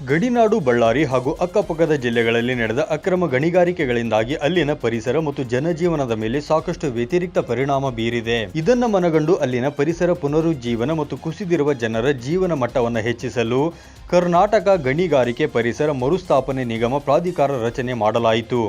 ಗಡಿನಾಡು, ಬಳ್ಳಾರಿ ಹಾಗೂ ಅಕ್ಕಪಕ್ಕದ ಜಿಲ್ಲೆಗಳಲ್ಲಿ ನಡೆದ ಅಕ್ರಮ ಗಣಿಗಾರಿಕೆಗಳಿಂದಾಗಿ ಅಲ್ಲಿನ ಪರಿಸರ ಮತ್ತು ಜನಜೀವನದ ಮೇಲೆ ಸಾಕಷ್ಟು ವ್ಯತಿರಿಕ್ತ ಪರಿಣಾಮ ಬೀರಿದೆ. ಇದನ್ನ ಮನಗಂಡು ಅಲ್ಲಿನ ಪರಿಸರ ಪುನರುಜ್ಜೀವನ ಮತ್ತು ಕುಸಿದಿರುವ ಜನರ ಜೀವನ ಮಟ್ಟವನ್ನು ಹೆಚ್ಚಿಸಲು ಕರ್ನಾಟಕ ಗಣಿಗಾರಿಕೆ ಪರಿಸರ ಮರುಸ್ಥಾಪನೆ ನಿಗಮ ಪ್ರಾಧಿಕಾರ ರಚನೆ ಮಾಡಲಾಯಿತು.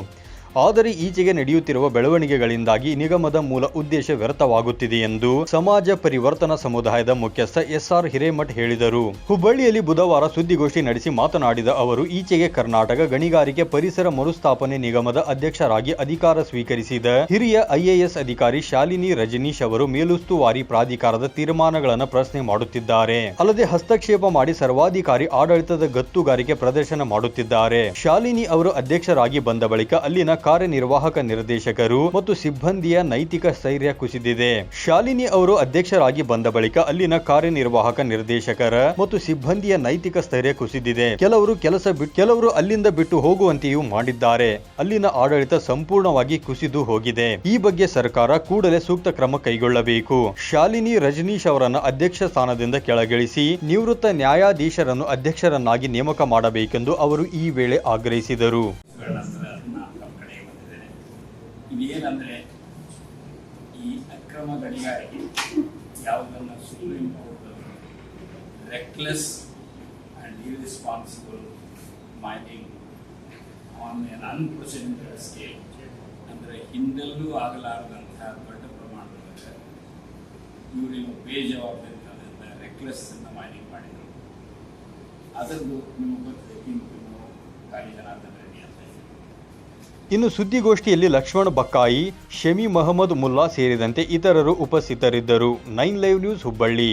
ಆದರೆ ಈಚೆಗೆ ನಡೆಯುತ್ತಿರುವ ಬೆಳವಣಿಗೆಗಳಿಂದಾಗಿ ನಿಗಮದ ಮೂಲ ಉದ್ದೇಶ ವ್ಯರ್ಥವಾಗುತ್ತಿದೆ ಎಂದು ಸಮಾಜ ಪರಿವರ್ತನಾ ಸಮುದಾಯದ ಮುಖ್ಯಸ್ಥ ಎಸ್ಆರ್ ಹಿರೇಮಠ್ ಹೇಳಿದರು. ಹುಬ್ಬಳ್ಳಿಯಲ್ಲಿ ಬುಧವಾರ ಸುದ್ದಿಗೋಷ್ಠಿ ನಡೆಸಿ ಮಾತನಾಡಿದ ಅವರು, ಈಚೆಗೆ ಕರ್ನಾಟಕ ಗಣಿಗಾರಿಕೆ ಪರಿಸರ ಮರುಸ್ಥಾಪನೆ ನಿಗಮದ ಅಧ್ಯಕ್ಷರಾಗಿ ಅಧಿಕಾರ ಸ್ವೀಕರಿಸಿದ ಹಿರಿಯ ಐಎಎಸ್ ಅಧಿಕಾರಿ ಶಾಲಿನಿ ರಜನೀಶ್ ಅವರು ಮೇಲುಸ್ತುವಾರಿ ಪ್ರಾಧಿಕಾರದ ತೀರ್ಮಾನಗಳನ್ನು ಪ್ರಶ್ನೆ ಮಾಡುತ್ತಿದ್ದಾರೆ. ಅಲ್ಲದೆ ಹಸ್ತಕ್ಷೇಪ ಮಾಡಿ ಸರ್ವಾಧಿಕಾರಿ ಆಡಳಿತದ ಗತ್ತುಗಾರಿಕೆ ಪ್ರದರ್ಶನ ಮಾಡುತ್ತಿದ್ದಾರೆ. ಶಾಲಿನಿ ಅವರು ಅಧ್ಯಕ್ಷರಾಗಿ ಬಂದ ಬಳಿಕ ಅಲ್ಲಿನ ಕಾರ್ಯನಿರ್ವಾಹಕ ನಿರ್ದೇಶಕರು ಮತ್ತು ಸಿಬ್ಬಂದಿಯ ನೈತಿಕ ಸ್ಥೈರ್ಯ ಕುಸಿದಿದೆ. ಶಾಲಿನಿ ಅವರು ಅಧ್ಯಕ್ಷರಾಗಿ ಬಂದ ಬಳಿಕ ಅಲ್ಲಿನ ಕಾರ್ಯನಿರ್ವಾಹಕ ನಿರ್ದೇಶಕರ ಮತ್ತು ಸಿಬ್ಬಂದಿಯ ನೈತಿಕ ಸ್ಥೈರ್ಯ ಕುಸಿದಿದೆ. ಕೆಲವರು ಕೆಲಸ ಕೆಲವರು ಅಲ್ಲಿಂದ ಬಿಟ್ಟು ಹೋಗುವಂತೆಯೂ ಮಾಡಿದ್ದಾರೆ. ಅಲ್ಲಿನ ಆಡಳಿತ ಸಂಪೂರ್ಣವಾಗಿ ಕುಸಿದು ಹೋಗಿದೆ. ಈ ಬಗ್ಗೆ ಸರ್ಕಾರ ಕೂಡಲೇ ಸೂಕ್ತ ಕ್ರಮ ಕೈಗೊಳ್ಳಬೇಕು. ಶಾಲಿನಿ ರಜನೀಶ್ ಅವರನ್ನು ಅಧ್ಯಕ್ಷ ಸ್ಥಾನದಿಂದ ಕೆಳಗಿಳಿಸಿ ನಿವೃತ್ತ ನ್ಯಾಯಾಧೀಶರನ್ನು ಅಧ್ಯಕ್ಷರನ್ನಾಗಿ ನೇಮಕ ಮಾಡಬೇಕೆಂದು ಅವರು ಈ ವೇಳೆ ಆಗ್ರಹಿಸಿದರು. ಇದೇನಂದರೆ ಈ ಅಕ್ರಮ ಗಣಿಗಾರಿಕೆ ಯಾವುದನ್ನು supreme court reckless and irresponsible mining on an unprecedented scale ಅಂದರೆ ಹಿಂದೆಲ್ಲೂ ಆಗಲಾರದಂತಹ ದೊಡ್ಡ ಪ್ರಮಾಣದಲ್ಲಿ ಬೇಜವಾಬ್ದಾರಿ ರೆಕ್ಲೆಸ್ ರೆಕ್ಲೆಸ್ಸನ್ನು ಮೈನಿಂಗ್ ಮಾಡಿದರು ಅದರದ್ದು ನಿಮಗೆ ಗೊತ್ತಿದೆ ಇನ್ನು ಖಾಲಿ ಜನ ರೆಡ್ಡಿ ಅಂತ ಇದೆ. ಇನ್ನು ಸುದ್ದಿಗೋಷ್ಠಿಯಲ್ಲಿ ಲಕ್ಷ್ಮಣ ಬಕ್ಕಾಯಿ ಶಮಿ ಮಹಮ್ಮದ್ ಮುಲ್ಲಾ ಸೇರಿದಂತೆ ಇತರರು ಉಪಸ್ಥಿತರಿದ್ದರು. Nine live news Hubballi.